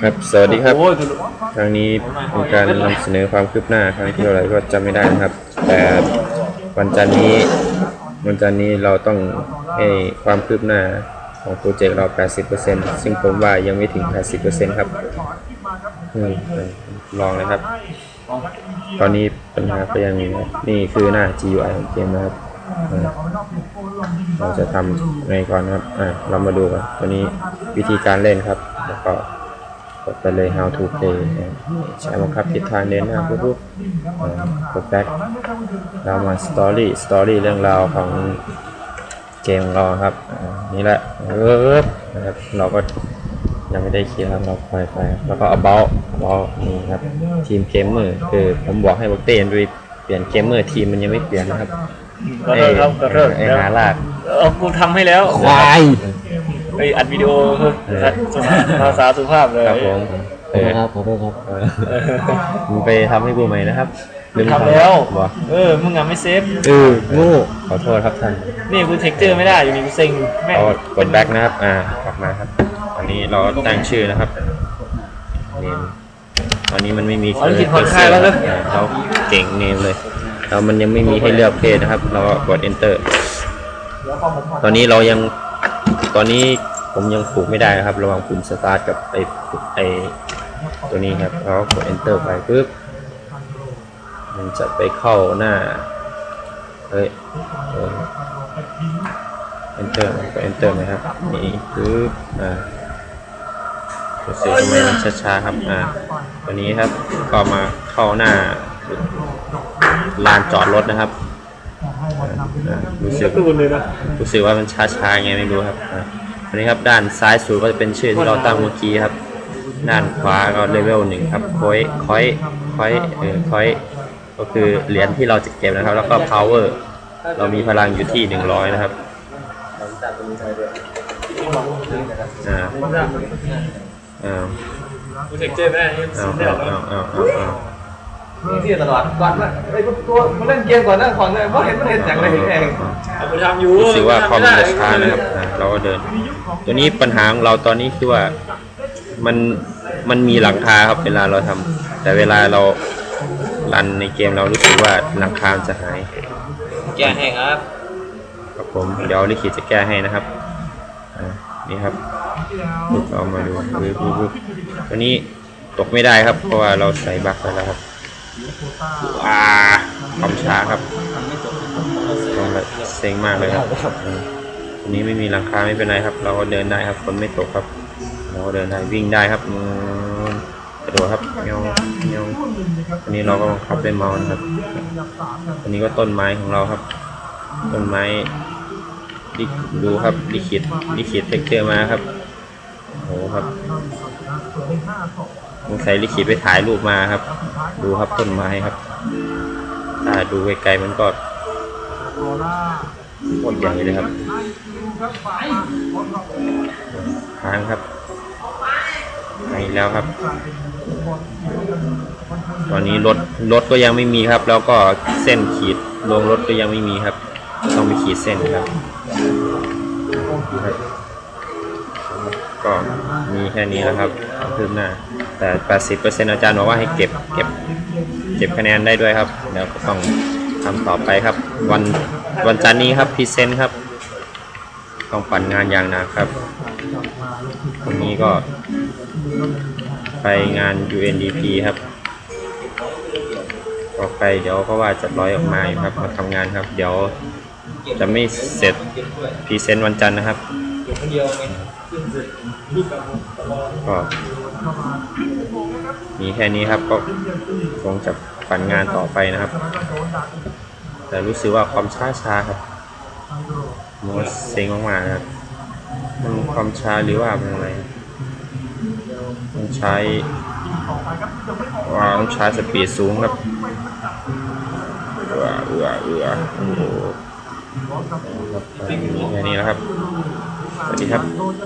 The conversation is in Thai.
ครับ สวัสดีครับ ครั้งนี้เป็นการนำเสนอความคืบหน้าครั้งที่เท่าไหร่ก็จำไม่ได้นะครับ แต่วันจันทร์นี้วันจันทร์นี้เราต้องให้ความคืบหน้าของโปรเจกต์เรา 80%ซึ่งผมว่ายังไม่ถึง 80%ครับลองเลยครับ ตอนนี้ปัญหาก็ยังมีนะนี่คือหน้า GUI ของเกมนะครับเราจะทำไงก่อนครับอ่าเรามาดูกันตัวนี้วิธีการเล่นครับ แล้วก็กดไปเลย how to play นะใช้บังคับทิศทางเดินหน้าปุ๊บปุ๊บอ่ากด back เรามา story story เรื่องราวของเกมของเราครับอ่านี่แหละเออนะครับ เราก็ยังไม่ได้เคลียร์ครับเราปล่อยไป แล้วก็ about about นี่ครับ ทีมเกมเมอร์คือผมบอกให้บอกเต้นด้วยเปลี่ยนเกมเมอร์ทีมมันยังไม่เปลี่ยนนะครับขอโทษครับขอโทษไอ้หาลากเอากูทำให้แล้วควายไอยอัดวิดีโอคือภาษาสุภาพเลยครับผมขเออโทอษครับขอโทษครับเออมึงไปทำให้กูใหม่นะครับลืมทำแล้วบอกเออมึงอะไม่เซฟเออโง่ขอโทษครับท่านนี่กูเทคเจอร์ไม่ได้อยู่นี่กูเซ็งแม่งเรากดแบ็กนะครับ อ่ากลับมาครับ อันนี้เราตั้งชื่อนะครับเนมตอนนี้มันไม่มีอ๋อนี่ผิดผ่อนคลายแล้วเลยอ่าเราเก่งเนมเลยเรามันยังไม่มีให้เลือกเพศนะครับ เราก็กด enter ตอนนี้เรายังตอนนี้ ผมยังปลูกไม่ได้นะครับ ระว่างปุ่ม start กับไอไอตัวนี้ครับเราก็กด enter ไปปุ๊บมันจะไปเข้าหน้าเฮ้ย enter ก็ enter ไหมครับนี่ปึ๊บอ่ารู้สึกทำไมมันช้าๆครับอ่าตัวนี้ครับก็มาเข้าหน้าลานจอดรถนะครับรู้สึกรู้สึกว่ามันช้าๆไงไม่รู้ครับ อะอันนี้ครับด้านซ้ายสุดก็จะเป็นชื่อที่เราตั้งเมื่อกี้ครับ ด้านขวาก็เลเวลหนึ่งครับคอยคอยคอยเออคอยก็คือเหรียญที่เราจะเก็บนะครับ แล้วก็ power เรามีพลังอยู่ที่หนึ่งร้อยนะครับอ่าอ่ากูเทคเจอร์ไม่ได้เอาเอาเอา เอาเอาเอาที่ตลอดก่อนว่าไอ้ยตัวมันเล่นเกมก่อนหน้าของเลยเพราะเห็นมันเห็นจากอะไรเห็นเองเอากูทำอยู่รู้สึกว่าคอมมันจะช้านะครับอ่าเราก็เดิน ตัวนี้ปัญหาของเราตอนนี้คือว่ามันมันมีหลังคาครับเวลาเราทำแต่เวลาเรารันในเกมเรารู้สึกว่าหลังคามันจะหาย แก้ให้ครับครับผมเดี๋ยวลิขิตจะแก้ให้นะครับอ่านี่ครับเรามาดูปึ๊บปึ๊บปึ๊บตัวนี้ตกไม่ได้ครับเพราะว่าเราใส่บั๊กไปแล้วครับ ว้าความช้าครับต้องเซ็งมากเลยครับอืมตัวนี้ไม่มีหลังคาไม่เป็นไรครับ เราก็เดินได้ครับ คนไม่ตกครับ เราก็เดินได้วิ่งได้ครับกระโดดครับเงี้ยวเงี้ยวอันนี้เราก็บังคับด้เมาส์นครับ อันนี้ก็ต้นไม้ของเราครับ ต้นไม้ลิดูครับลิขิตลิขิตเท็กเจอร์มาครับ หครับสงสัยลิขิตไปถ่ายรูปมาครับ ดูครับต้นไม้ครับ ถ้าดูไกลๆมันก็โคตรใหญ่เลยครับค้างครับไปแล้วครับ ตอนนี้รถรถก็ยังไม่มีครับ แล้วก็เส้นขีดลงรถก็ยังไม่มีครับ ต้องไปขีดเส้นครับครับ ก็มีแค่นี้แล้วครับคืบหน้า แต่ 80%อาจารย์บอกว่าให้เก็บเก็บเก็บคะแนนได้ด้วยครับเดี๋ยวก็ต้องทำต่อไปครับ วันวันจันทร์นี้ครับพรีเซนต์ครับ ต้องปั่นงานอย่างหนักครับวันนี้ก็ ไปงาน UNDP ครับต่อไปเดี๋ยวก็ว่าจะร้อยออกมาอยู่ครับมาทำงานครับ เดี๋ยวจะไม่เสร็จพรีเซนต์วันจันทร์นะครับ ก็มีแค่นี้ครับก็คงจะปั่นงานต่อไปนะครับ แต่รู้สึกว่าความช้าช้าครับมันเซ็งมากๆนะครับมันความช้าหรือว่ามันอะไรต้องใช้ว่าต้องใช้สปีดสูงครับเอือเอือเอือโอ้โหครับแค่นี้แล้วครับ สวัสดีครับ